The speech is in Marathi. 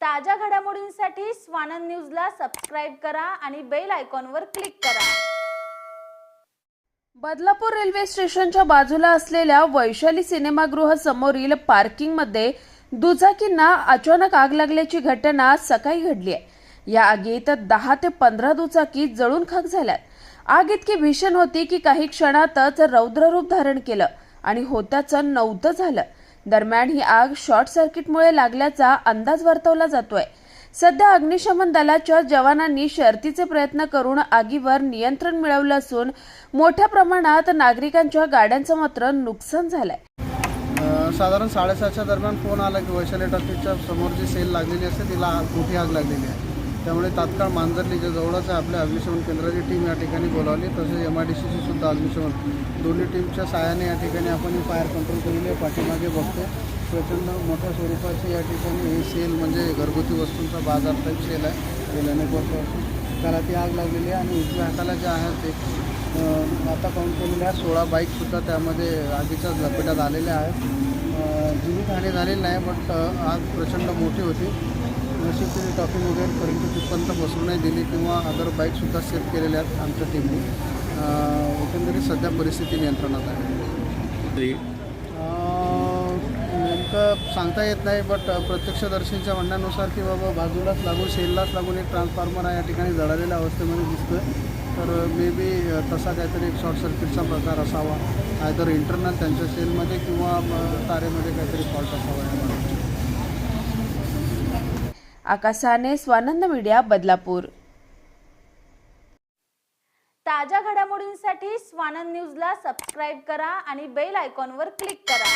ताज्या घडामोडींसाठी स्वानंद न्यूजला सबस्क्राईब करा आणि बेल आयकॉनवर क्लिक करा. बदलापूर रेल्वे स्टेशनच्या बाजूला असलेल्या वैशाली सिनेमागृह समोरील पार्किंगमध्ये दुचाकींना अचानक आग लागल्याची घटना सकाळी घडली आहे. या आगीत दहा ते पंधरा दुचाकी जळून खाक झाल्यात. आग इतकी भीषण होती की काही क्षणातच रौद्ररूप धारण केलं आणि होत्याचं नव्हतं झालं. दरम्यान ही आग शॉर्ट सर्किटमुळे लागल्याचा अंदाज वर्तवला जातोय. सध्या अग्निशमन दलाच्या जवानांनी शर्तीचे प्रयत्न करून आगीवर नियंत्रण मिळवलं असून मोठ्या प्रमाणात नागरिकांच्या गाड्यांचं मात्र नुकसान झालंय. साधारण साडेसातच्या दरम्यान फोन आला की वैशाली टॉकीजच्या समोर जी सेल लागलेली असते तिला मोठी आग लागलेली आहे. त्यामुळे तात्काळ मांजरलीच्या जवळच आहे. आपल्या अग्निशमन केंद्राची टीम या ठिकाणी बोलावली. तसेच एम आय डी सीची सुद्धा अग्निशमन दोन्ही टीमच्या सहाय्याने या ठिकाणी आपण ही फायर कंट्रोल केलेली आहे. पाठीमागे बघतो. प्रचंड मोठ्या स्वरूपाची या ठिकाणी हे सेल म्हणजे घरगुती वस्तूंचा बाजार टाईप सेल आहे. गेल्या अनेक वर्षापासून त्याला ती आग लागलेली आहे आणि उजव्या हाताला जे आहे ते आता काउंट केलेल्या आहे. सोळा बाईकसुद्धा त्यामध्ये आगीच्या लपेटात आलेल्या आहेत. अ, जीवितहानी झालेली नाही बट आग प्रचंड मोठी होती. नशीब तिने टॉपिंग वगैरेपर्यंत तिथपर्यंत बसू नाही दिली किंवा अदर बाईकसुद्धा सेफ केलेल्या आहेत आमच्या टीमने एकंदरीत सध्या परिस्थिती नियंत्रणात आहे. नेमकं सांगता येत नाही बट प्रत्यक्षदर्शींच्या म्हणण्यानुसार की बाबा बाजूलाच लागून शेललाच लागून एक ट्रान्सफॉर्मर आहे या ठिकाणी जळालेल्या अवस्थेमध्ये दिसतोय. तर मे बी तसा काहीतरी एक शॉर्ट सर्किटचा प्रकार असावा आयदर इंटरनल त्यांच्या सेलमध्ये किंवा तारेमध्ये काहीतरी फॉल्ट असावा. आकाशाने स्वानंद मीडिया बदलापूर. ताज्या घडामोडींसाठी स्वानंद न्यूजला सबस्क्राईब करा आणि बेल आयकॉनवर क्लिक करा.